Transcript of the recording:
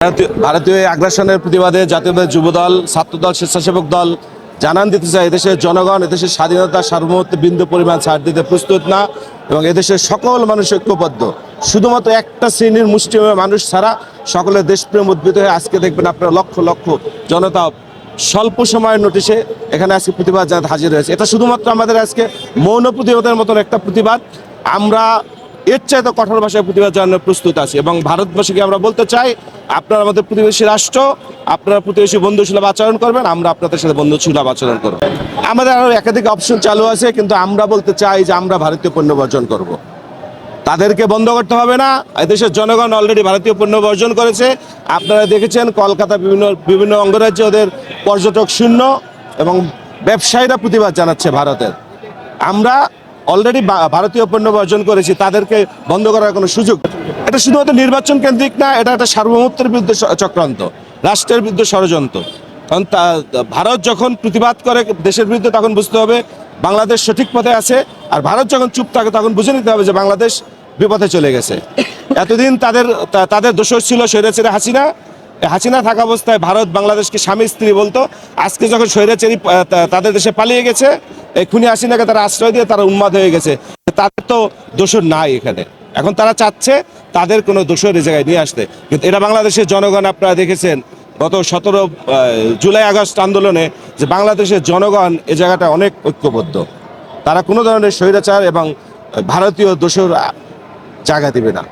ভারতীয়- আগ্রাসনের প্রতিবাদে জাতীয় যুবদল, ছাত্রদল, স্বেচ্ছাসেবক দল জানান দিতে চায়, এদেশের জনগণ, এদেশের স্বাধীনতা সার্বভৌমত্ব বিন্দু পরিমাণ ছাড় দিতে প্রস্তুত না এবং এদেশের সকল মানুষ ঐক্যবদ্ধ। শুধুমাত্র একটা শ্রেণির মুষ্টিমেয় মানুষ ছাড়া সকলের দেশপ্রেম উদ্ভূত হয়ে আজকে দেখবেন আপনারা লক্ষ লক্ষ জনতা স্বল্প সময়ের নোটিশে এখানে আজকে প্রতিবাদ জানাতে হাজির হয়েছে। এটা শুধুমাত্র আমাদের আজকে মৌন প্রতিবাদের মতন একটা প্রতিবাদ। আমরা এর চাইতে কঠোর ভাষায় প্রতিবাদ জানানোর প্রস্তুত আছি। এবং ভারতবাসীকে আমরা বলতে চাই, আপনারা আমাদের প্রতিবেশী রাষ্ট্র, আপনারা প্রতিবেশী বন্ধুসুলভ আচরণ করবেন, আমরা আপনাদের সাথে বন্ধুসুলভ আচরণ করব। আমাদের আরও একাধিক অপশন চালু আছে, কিন্তু আমরা বলতে চাই যে আমরা ভারতীয় পণ্য বর্জন করব। তাদেরকে বন্ধ করতে হবে না, এদেশের জনগণ অলরেডি ভারতীয় পণ্য বর্জন করেছে। আপনারা দেখেছেন, কলকাতা বিভিন্ন বিভিন্ন অঙ্গরাজ্যে ওদের পর্যটক শূন্য, এবং ব্যবসায়ীরা প্রতিবাদ জানাচ্ছে ভারতের। আমরা অলরেডি ভারতীয় পণ্য বর্জন করেছি, তাদেরকে বন্ধ করার কোনো সুযোগ এটা শুধুমাত্র নির্বাচন কেন্দ্রিক না, এটা একটা সার্বভৌমত্বের বিরুদ্ধে চক্রান্ত, রাষ্ট্রের বিরুদ্ধে ষড়যন্ত্র। কারণ ভারত যখন প্রতিবাদ করে দেশের বিরুদ্ধে, তখন বুঝতে হবে বাংলাদেশ সঠিক পথে আছে, আর ভারত যখন চুপ থাকে, তখন বুঝে নিতে হবে যে বাংলাদেশ বিপথে চলে গেছে। এতদিন তাদের তাদের দোষর ছিল স্বৈরাচারী হাসিনা। হাসিনা থাকা অবস্থায় ভারত বাংলাদেশকে স্বামী স্ত্রী বলতো, আজকে যখন স্বৈরাচারী তাদের দেশে পালিয়ে গেছে খুনি হাসিনাকে তারা আশ্রয় দিয়ে তারা উন্মাদ হয়ে গেছে। তাদের তো দোষর নাই এখানে। এখন তারা চাচ্ছে তাদের কোনো দোষর এই জায়গায় নিয়ে আসতে। কিন্তু এটা বাংলাদেশের জনগণ আপনারা দেখেছেন, গত সতেরো জুলাই আগস্ট আন্দোলনে যে বাংলাদেশের জনগণ এ জায়গাটা অনেক ঐক্যবদ্ধ। তারা কোনো ধরনের স্বৈরাচার এবং ভারতীয় দোষর জায়গা দেবে না।